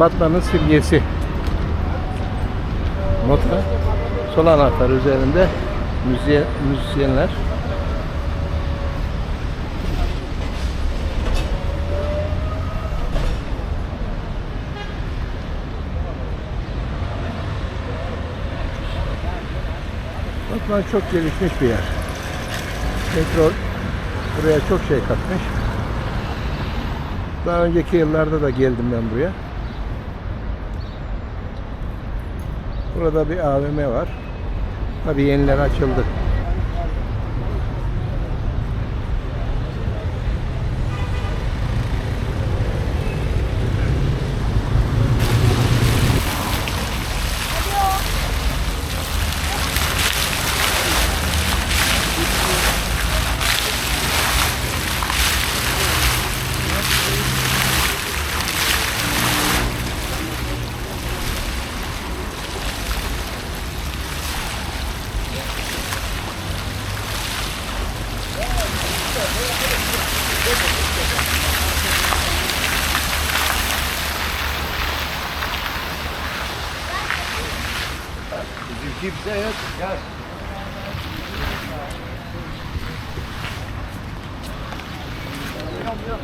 Batman'ın simgesi. Nota. Sol anahtar üzerinde müziğe, müzisyenler. Batman çok gelişmiş bir yer. Petrol buraya çok şey katmış. Daha önceki yıllarda da geldim ben buraya. Burada bir AVM var. Tabii yeniler açıldı. Kimse yok. Gel.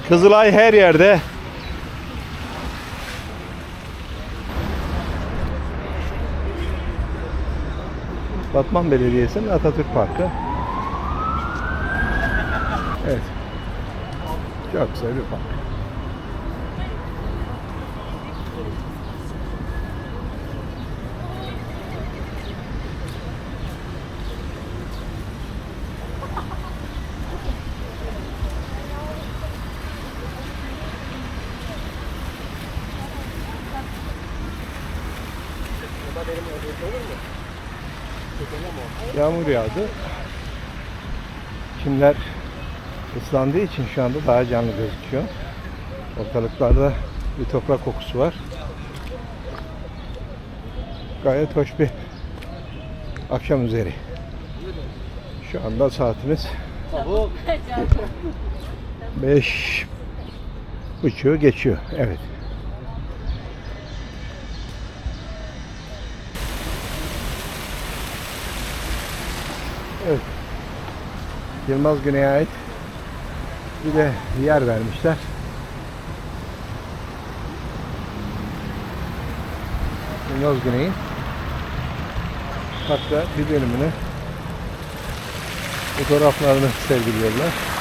Kızılay her yerde. Batman Belediyesi'nin Atatürk Parkı. Evet. Çok güzel bir park. Yağmur yağdı. Çimler ıslandığı için şu anda daha canlı gözüküyor. Ortalıklarda bir toprak kokusu var. Gayet hoş bir akşam üzeri. Şu anda saatimiz 5 buçuğu geçiyor. Evet. Evet. Yılmaz Güney'e ait bir de yer vermişler. Yılmaz Güney'in hatta bir bölümünü fotoğraflarını sergiliyorlar.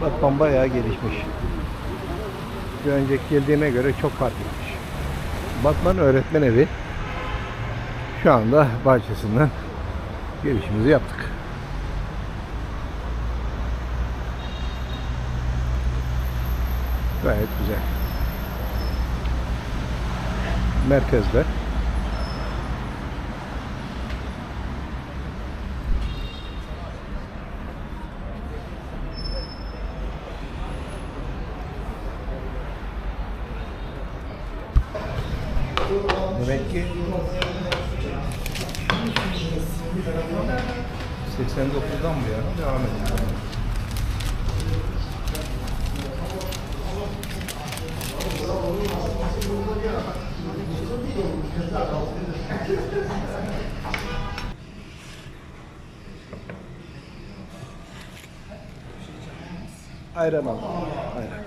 Batman bayağı gelişmiş. Bir önceki geldiğime göre çok fark etmiş. Batman öğretmen evi şu anda bahçesinden girişimizi yaptık. Gayet güzel. Merkezde. Demek ki 89'dan bu yana devam ediyor. Ayran al. Ayran.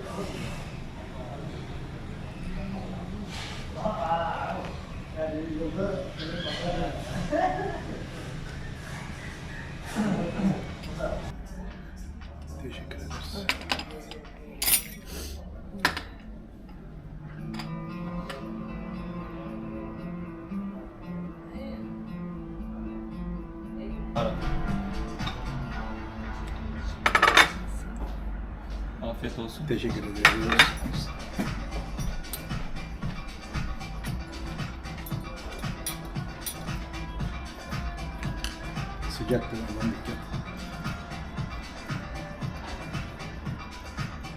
Afiyet olsun. Teşekkür ederim. Sıcaktır aman dikkat.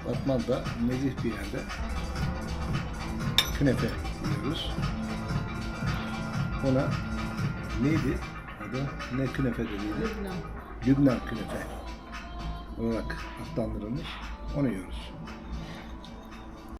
Batman'da nezih bir yerde künefe yiyoruz. Ona neydi? Adı ne künefe denildi? Lübnan künefe olarak adlandırılmış. Onu yiyoruz.